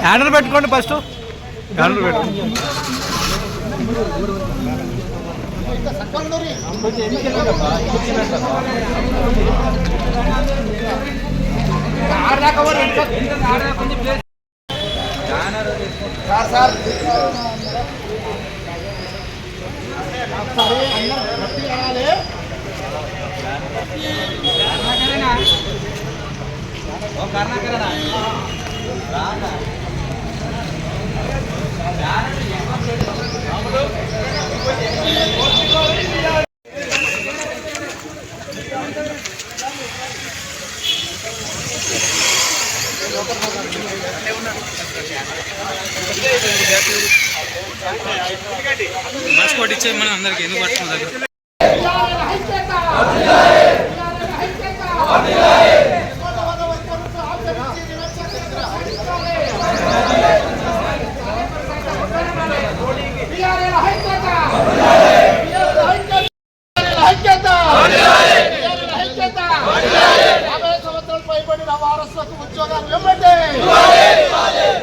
Banner పెట్టుకోండి first banner పెట్టుకోండి సరే అందరూ గట్టి కడాలి కరణాకరేనా ఓ కరణాకరేనా రాగా Thank you. పాస్పోర్ట్ ఇచ్చే మనం అందరికి ఎందుకు పట్టుకున్న దగ్గర యాభై సంవత్సరాలు పైబడిన వారసులకు ఉద్యోగాలు వెంబడే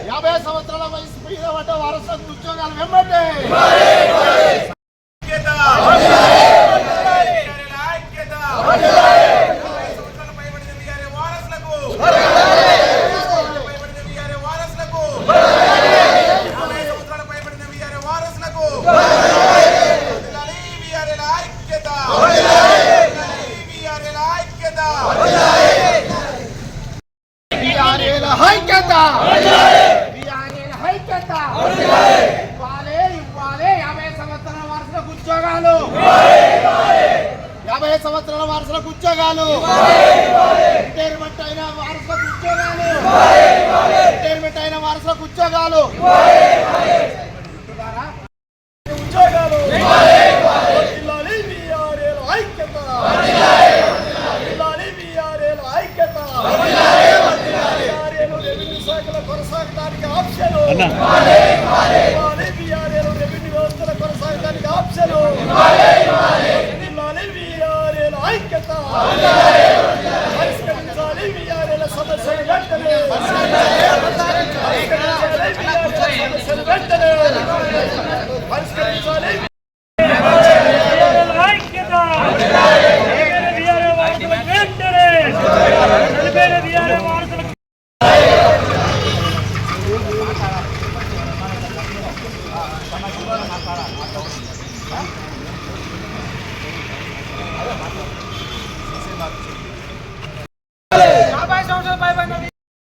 యాభై సంవత్సరాల వయసు మీద పడ్డ వారసులకు ఉద్యోగాలు వెంబడే బిఆర్ఏల ఐక్యత బిఆర్ఏల ఇవ్వాలి ఇవ్వాలి. యాభై సంవత్సరాల వారసులకు ఉద్యోగాలు. యాభై సంవత్సరాల వారసులకు ఉద్యోగాలు. రిటైర్మెంట్ అయిన వారసులకు ఉద్యోగాలు. రిటైర్మెంట్ అయిన వారసులకు ఉద్యోగాలు ఉద్యోగాలు. కొనసాగడానికి ఆప్షన్ రెవెన్యూ వ్యవస్థల కొనసాగడానికి ఆప్షన్ ఐక్యత పరిష్కరించాలి బిఆర్ఏల సమస్యలు వెంటనే పరిష్కరించాలి బిఆర్ఏల సమస్యలు వెంటనే పరిష్కరించాలి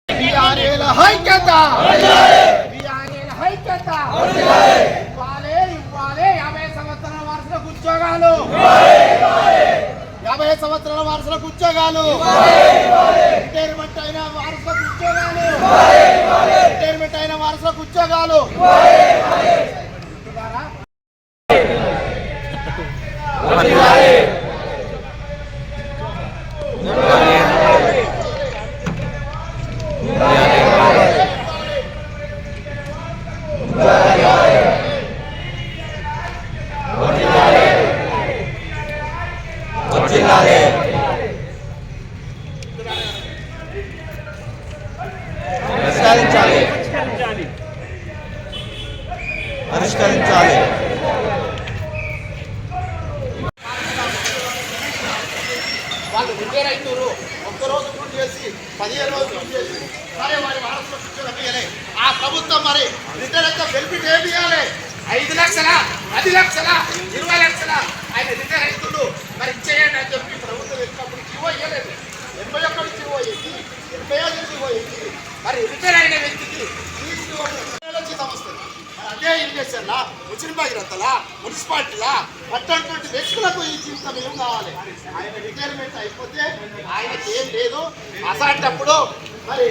బిఆర్ఏల ఐక్యత బిఆర్ఏల ఐక్యత ఇవ్వాలి ఇవ్వాలి యాభై సంవత్సరాల వారసులకు ఉద్యోగాలు యాభై సంవత్సరాల వారసులకు ఉద్యోగాలు. రిటైర్మెంట్ అయిన వారసులకు ఉద్యోగాలు. రిటైర్మెంట్ అయిన వారసులకు ఉద్యోగాలు. పరిష్కరించాలి పదిహేను రోజులు పూర్తి చేసి సరే వారి వారసులు శిక్షణ ఆ ప్రభుత్వం మరి రిటైర్ అయితే బెనిఫిట్ ఏమి ఇవ్వాలి? ఐదు లక్షల? పది లక్షల? ఇరవై లక్షల? ఆయన రిటైర్ అవుతుండు. మరి ఇచ్చేయండి అని చెప్పి ఇరిగేషన్లా ఉచిత మున్సిపాలిటీలా అటువంటి వ్యక్తులకు ఈ జీవితం ఏం కావాలి? ఆయన రిటైర్మెంట్ అయిపోతే ఆయనకి ఏం లేదు అసాంటప్పుడు మరి